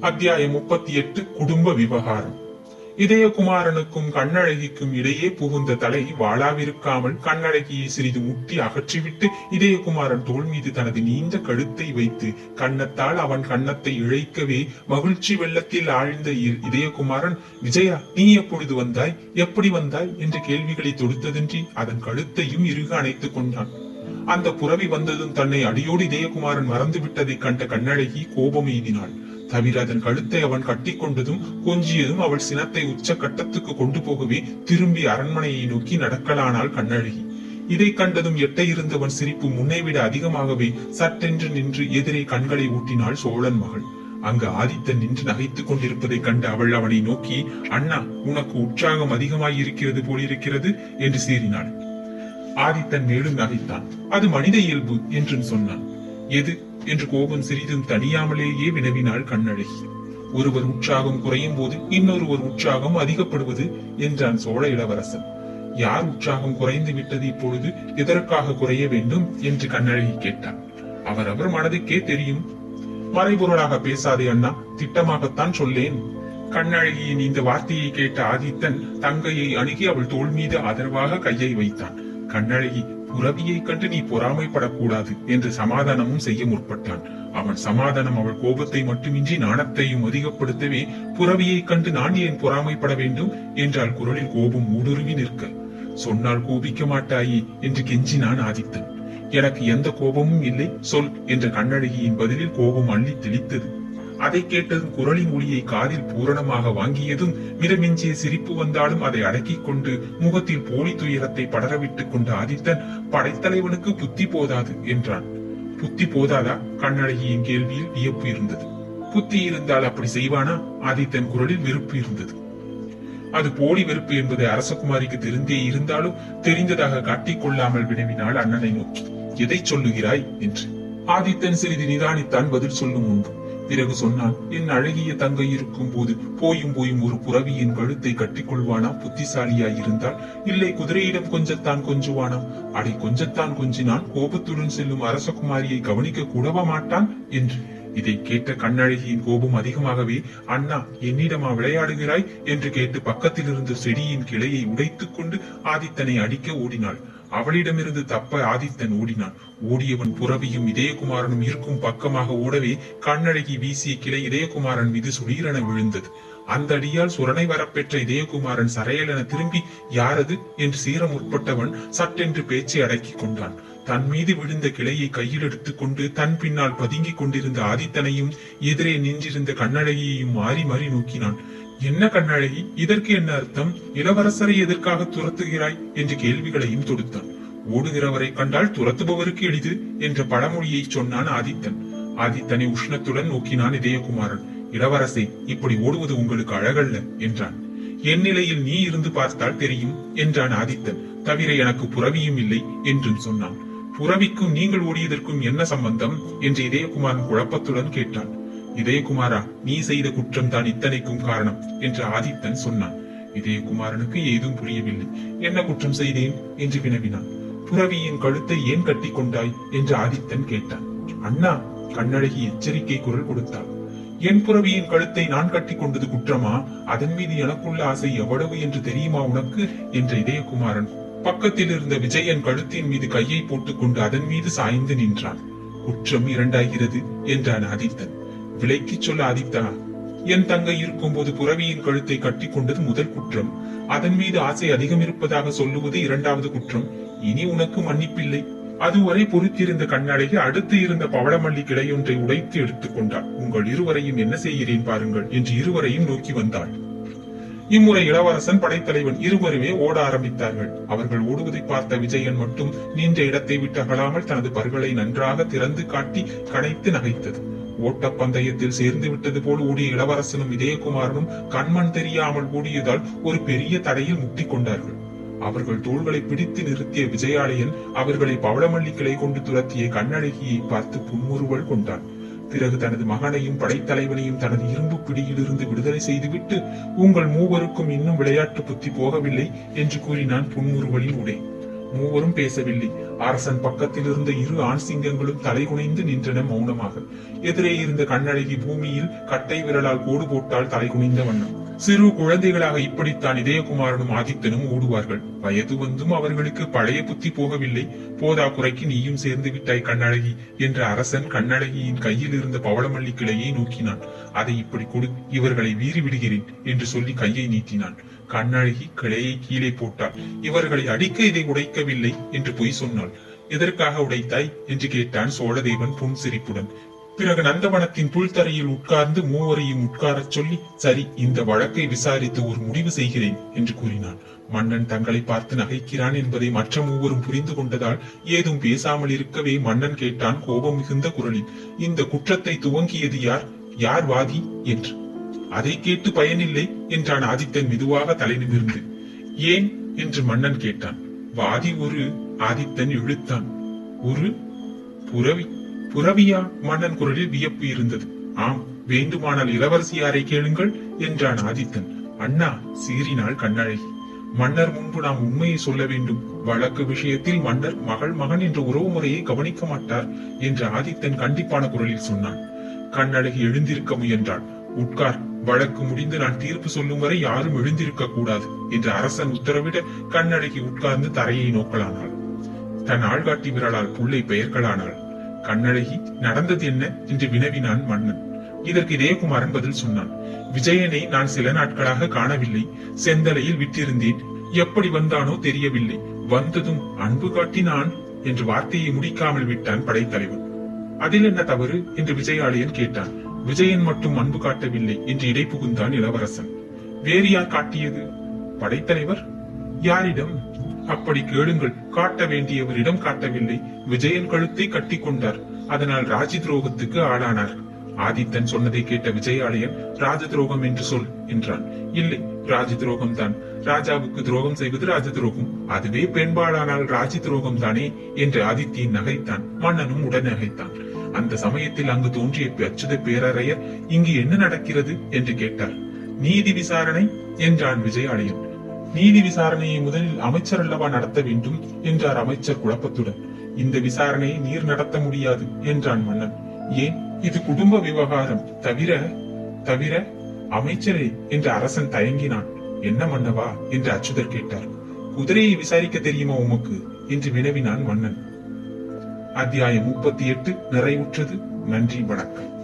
அத்தியாயம் முப்பத்தி எட்டு குடும்ப விவகாரம். இதயகுமாரனுக்கும் கண்ணழகிக்கும் இடையே புகுந்த தலை வாளாவிருக்காமல் கண்ணழகியை சிறிது முட்டி அகற்றிவிட்டு இதயகுமாரன் தோள் மீது தனது நீண்ட கழுத்தை வைத்து கன்னத்தால் அவன் கன்னத்தை இழைக்கவே மகிழ்ச்சி வெள்ளத்தில் ஆழ்ந்த இதயகுமாரன் விஜயா நீ எப்பொழுது வந்தாய்? எப்படி வந்தாய்? என்ற கேள்விகளை தொடுத்ததின்றி அதன் கழுத்தையும் இறுக அணைத்துக் கொண்டான். அந்த புறவி வந்ததும் தன்னை அடியோடு இதயகுமாரன் மறந்து விட்டதைக் கண்ட கண்ணழகி கோபம் எய்தினாள். தவிர அதன் கழுத்தை அவன் கட்டிக்கொண்டதும் கொஞ்சியதும் அவள் சினத்தை உச்ச கட்டத்துக்கு கொண்டு போகவே திரும்பி அரண்மனையை நோக்கி நடக்கலானாள் கண்ணழகி. இதை கண்டதும் எட்ட இருந்தவன் சிரிப்பு முன்னை விட அதிகமாகவே சட்டென்று நின்று எதிரே கண்களை ஊட்டினாள் சோழன் மகள். அங்கு ஆதித்தன் நின்று நகைத்துக் கொண்டிருப்பதைக் கண்டு அவள் அவனை நோக்கி அண்ணா உனக்கு உற்சாகம் அதிகமாய் இருக்கிறது போலிருக்கிறது என்று சீறினாள். ஆதித்தன் மேலும் நகைத்தான். அது மனித இயல்பு என்றும் சொன்னான். எது? என்று கோபம் சிறிதும் தணியாமலேயே வினவினாள் கண்ணழகி. ஒருவர் உற்சாகம் குறையும் போது இன்னொருவர் உற்சாகம் அதிகப்படுவது என்றான் சோழ இளவரசன். யார் உற்சாகம் குறைந்து விட்டது இப்பொழுது எதற்காக குறைய வேண்டும் என்று கண்ணழகி கேட்டான். அவரவர் மனதுக்கே தெரியும். மறைபொருளாக பேசாதே அண்ணா திட்டமாகத்தான் சொல்லேன். கண்ணழகியின் இந்த வார்த்தையை கேட்ட ஆதித்தன் தங்கையை அணுகி அவள் தோள் மீது ஆதரவாக கையை வைத்தான். கண்ணழகி புறவியை கண்டு நீ பொறாமைப்படக்கூடாது என்று சமாதானமும் செய்ய முற்பட்டான். அவன் சமாதானம் அவள் கோபத்தை மட்டுமின்றி நாணத்தையும் அதிகப்படுத்தவே புறவியை கண்டு நான் ஏன் பொறாமைப்பட வேண்டும்? என்றால் குரலில் கோபம் ஊடுருவி நிற்க. சொன்னால் கோபிக்க மாட்டாயே என்று கெஞ்சினான் ஆதித்தன். எனக்கு எந்த கோபமும் இல்லை சொல் என்ற கண்ணழகியின் பதிலில் கோபம் அள்ளி தெளித்தது. அதை கேட்டதும் குரலின் ஒளியை காதில் பூரணமாக வாங்கியதும் மிதமிஞ்சிய சிரிப்பு வந்தாலும் அதை அடக்கிக் கொண்டு முகத்தில் போலி துயரத்தை படரவிட்டுக் கொண்ட ஆதித்தன் படைத்தலைவனுக்கு புத்தி போதாது என்றான். புத்தி போதாதா? கண்ணழகியின் கேள்வியில் வியப்பு இருந்தது. புத்தி இருந்தால் அப்படி செய்வானா? ஆதித்தன் குரலில் வெறுப்பு இருந்தது. அது போலி வெறுப்பு என்பதை அரசகுமாரிக்கு தெரிந்தே இருந்தாலும் தெரிந்ததாக காட்டிக் கொள்ளாமல் வினவினாள் அண்ணனை நோக்கி எதை சொல்லுகிறாய்? என்று. ஆதித்தன் சிறிது நிதானித்தான் பதில் சொல்லும் முன்பு. பிறகு சொன்னான் என் அழகிய தங்கை இருக்கும் போது போயும் போயும் ஒரு புறவியின் கழுத்தை கட்டிக்கொள்வானா? புத்திசாலியாய் இருந்தால். இல்லை குதிரையிடம் கொஞ்சத்தான் கொஞ்சுவானா? அடை கொஞ்சத்தான் கொஞ்சினான் கோபத்துடன் செல்லும் அரசகுமாரியை கவனிக்க கூடவா மாட்டான்? என்று. இதை கேட்ட கண்ணழகியின் கோபம் அதிகமாகவே அண்ணா என்னிடமா விளையாடுகிறாய்? என்று கேட்டு பக்கத்தில் இருந்த செடியின் கிளையை உடைத்துக் கொண்டு ஆதித்தனை அடிக்க ஓடினாள். அவளிடமிருந்து தப்ப ஆதித்தன் ஓடினான். ஓடியவன் புறவியும் இதயகுமாரனும் இருக்கும் பக்கமாக ஓடவே கண்ணழகி வீசிய கிளை இதயகுமாரன் மீது சுளீரென விழுந்தது. அந்த அடியால் சுரணை வரப்பெற்ற இதயகுமாரன் சரையலென திரும்பி யாரது? என்று சீர முற்பட்டவன் சட்டென்று பேச்சை அடக்கிக் கொண்டான். தன் மீது விழுந்த கிளையை கையில் எடுத்துக்கொண்டு தன் பின்னால் பதுங்கிக் கொண்டிருந்த ஆதித்தனையும் எதிரே நின்றிருந்த கண்ணழகியையும் மாறி மாறி நோக்கினான். என்ன கண்ணழகி? இதற்கு என்ன அர்த்தம்? இளவரசரை எதற்காக துரத்துகிறாய்? என்று கேள்விகளையும் தொடுத்தான். ஓடுகிறவரை கண்டால் துரத்துபவருக்கு எளிது என்ற பழமொழியை சொன்னான் ஆதித்தன். ஆதித்தனை உஷ்ணத்துடன் நோக்கினான் இதயகுமாரன். இளவரசே இப்படி ஓடுவது உங்களுக்கு அழகல்ல என்றான். என் நிலையில் நீ இருந்து பார்த்தால் தெரியும் என்றான் ஆதித்தன். தவிர எனக்கு புறவியும் இல்லை என்றும் சொன்னான். புறவிக்கும் நீங்கள் ஓடியதற்கும் என்ன சம்பந்தம்? என்று இதயகுமாரன் குழப்பத்துடன் கேட்டான். இதயகுமாரா நீ செய்த குற்றம் தான் இத்தனைக்கும் காரணம் என்று ஆதித்தன் சொன்னான். இதயகுமாரனுக்கு ஏதும் புரியவில்லை. என்ன குற்றம் செய்தேன் என்று வினவினான். புறவியின் கழுத்தை ஏன் கட்டிக் கொண்டாய் என்று ஆதித்தன் கேட்டான். அண்ணா கண்ணழகி எச்சரிக்கை குரல் கொடுத்தாள். என் புறவியின் கழுத்தை நான் கட்டிக் கொண்டது குற்றமா? அதன் மீது எனக்குள்ள ஆசை எவ்வளவு என்று தெரியுமா உனக்கு? என்ற இதயகுமாரன் பக்கத்தில் இருந்த விஜயன் கழுத்தின் மீது கையை போட்டுக்கொண்டு அதன் மீது சாய்ந்து நின்றான். குற்றம் இரண்டாகிறது என்றான் ஆதித்தன். விலைக்கு சொல்ல ஆதித்தா என் தங்கை இருக்கும்போது புறவியின் கழுத்தை கட்டிக் கொண்டது முதல் குற்றம். அதன் மீது ஆசை அதிகம் இருப்பதாக சொல்லுவது இரண்டாவது குற்றம். இனி உனக்கு மன்னிப்பில்லை. அதுவரை பொறுத்திருந்த கண்ணழகி அடுத்து இருந்த பவளமல்லி கிளையொன்றை உடைத்து எடுத்துக் கொண்டாள். உங்கள் இருவரையும் என்ன செய்கிறேன் பாருங்கள் என்று இருவரையும் நோக்கி வந்தாள். இம்முறை இளவரசன் படைத்தலைவன் இருவருமே ஓட ஆரம்பித்தார்கள். அவர்கள் ஓடுவதை பார்த்த விஜயன் மட்டும் நின்ற இடத்தை விட்டு அகலாமல் தனது பற்களை நன்றாக திறந்து காட்டி கனைத்து நகைத்தது. ஓட்டப்பந்தயத்தில் சேர்ந்து விட்டது போல் ஓடிய இளவரசனும் இதயகுமாரனும் கண்மண் தெரியாமல் ஓடியதால் ஒரு பெரிய தடையில் முட்டிக் கொண்டார்கள். அவர்கள் தோள்களை பிடித்து நிறுத்திய விஜயாலயன் அவர்களை பவளமல்லி கிளை கொண்டு துரத்திய கண்ணழகியை பார்த்து புன்முறுவல் கொண்டான். பிறகு தனது மகனையும் படைத்தலைவனையும் தனது இரும்பு பிடியிலிருந்து விடுதலை செய்துவிட்டு உங்கள் மூவருக்கும் இன்னும் விளையாட்டு புத்தி போகவில்லை என்று கூறினான் புன்முறுவலின் உடை. மூவரும் பேசவில்லை. அரசன் பக்கத்தில் இருந்த இரு ஆண் சிங்கங்களும் தலைகுனைந்து நின்றன மௌனமாக. எதிரே இருந்த கண்ணழகி பூமியில் கட்டை விரலால் கோடு போட்டால் தலைகுனிந்த வண்ணம். சிறு குழந்தைகளாக இப்படித்தான் இதயகுமாரனும் ஆதித்தனும் ஓடுவார்கள். வயது வந்தும் அவர்களுக்கு பழைய புத்தி போகவில்லை. போதா குறைக்கு நீயும் சேர்ந்து விட்டாய் கண்ணழகி என்ற அரசன் கண்ணழகியின் கையில் இருந்த பவளமல்லி கிளையை நோக்கினான். அதை இப்படி கொடு இவர்களை வீறி விடுகிறேன் என்று சொல்லி கையை நீட்டினான். கண்ணழகி கிளையை கீழே போட்டாள். இவர்களை அடிக்க இதை உடைக்கவில்லை என்று பொய் சொன்னாள். எதற்காக உடைத்தாய்? என்று கேட்டான் சோழதேவன் புன்சிரிப்புடன். பிறகு நந்தவனத்தின் புல்தரையில் உட்கார்ந்து மூவரையும் உட்காரச் சொல்லி சரி இந்த வழக்கை விசாரித்து ஒரு முடிவு செய்கிறேன் என்று கூறினான். மன்னன் தங்களை பார்த்து நகைக்கிறான் என்பதை மற்ற மூவரும் புரிந்து கொண்டதால் ஏதும் பேசாமல் இருக்கவே மன்னன் கேட்டான் கோபம் மிகுந்த குரலில். இந்த குற்றத்தை துவங்கியது யார்? யார் வாதி? என்று. அதை கேட்டு பயனில்லை என்றான் ஆதித்தன் மெதுவாக தலை நிமிர்ந்து. ஏன்? என்று மன்னன் கேட்டான். வாதி ஒரு ஆதித்தன் இழுத்தான் ஒரு? புறவி புறவியா மன்னன் குரலில் வியப்பு இருந்தது. ஆம் வேண்டுமானால் இளவரசியாரை கேளுங்கள் என்றான் ஆதித்தன். அண்ணா சீறினாள் கண்ணழகி. மன்னர் முன்பு நாம் உண்மையை சொல்ல வேண்டும். வழக்கு விஷயத்தில் மன்னர் மகள் மகன் என்ற உறவு முறையை கவனிக்க மாட்டார் என்று ஆதித்தன் கண்டிப்பான குரலில் சொன்னான். கண்ணழகி எழுந்திருக்க முயன்றாள். உட்கார் வழக்கு முடிந்து நான் தீர்ப்பு சொல்லும் வரை யாரும் எழுந்திருக்க கூடாது என்று அரசன் உத்தரவிட கண்ணழகி உட்கார்ந்து தரையை நோக்கலானாள். தன் ஆள்காட்டி விரலால் புள்ளை பெயர்களானாள். கண்ணழகி நடந்தது என்ன? என்று வினவினான் மன்னன். இதற்கு இதயகுமாரன் பதில் சொன்னான். விஜயனை நான் சில நாட்களாக காணவில்லை. செந்தலையில் விட்டிருந்தேன். எப்படி வந்தானோ தெரியவில்லை. வந்ததும் அன்பு காட்டினான் என்று வார்த்தையை முடிக்காமல் விட்டான் படைத்தலைவன். அதில் என்ன தவறு? என்று விஜயாலயன் கேட்டான். விஜயன் மட்டும் அன்பு காட்டவில்லை என்று இடை புகுந்தான் இளவரசன். வேறு யார் காட்டியது? படைத்தலைவர்? யாரிடம்? அப்படி கேளுங்கள் காட்ட வேண்டியவரிடம் காட்டவில்லை. விஜயன் கழுத்தை கட்டி கொண்டார். அதனால் ராஜி துரோகத்துக்கு ஆளானார். ஆதித்தன் சொன்னதை கேட்ட விஜயாலயன் ராஜ துரோகம் என்று சொல் என்றான். இல்லை ராஜ துரோகம் தான் ராஜாவுக்கு துரோகம் செய்வது ராஜ துரோகம். அதுவே பெண்பாளானால் ராஜி துரோகம் தானே என்று ஆதித்யன் நகைத்தான். மன்னனும் உடன் நகைத்தான். அந்த சமயத்தில் அங்கு தோன்றிய அச்சுத பேரறையர் இங்கு என்ன நடக்கிறது? என்று கேட்டார். நீதி விசாரணை என்றான் விஜயாலயன். நீதி விசாரணையை முதலில் அமைச்சர் அல்லவா நடத்த வேண்டும் என்றார் அமைச்சர் குழப்பத்துடன். இந்த விசாரணையை நீர் நடத்த முடியாது என்றான் மன்னன். ஏன்? இது குடும்ப விவகாரம். தவிர தவிர அமைச்சரே என்று அரசன் தயங்கினான். என்ன மன்னவா? என்று அச்சுதர் கேட்டார். குதிரையை விசாரிக்க தெரியுமா உமக்கு? என்று வினவினான் மன்னன். அத்தியாயம் முப்பத்தி எட்டு நிறைவுற்றது. நன்றி வணக்கம்.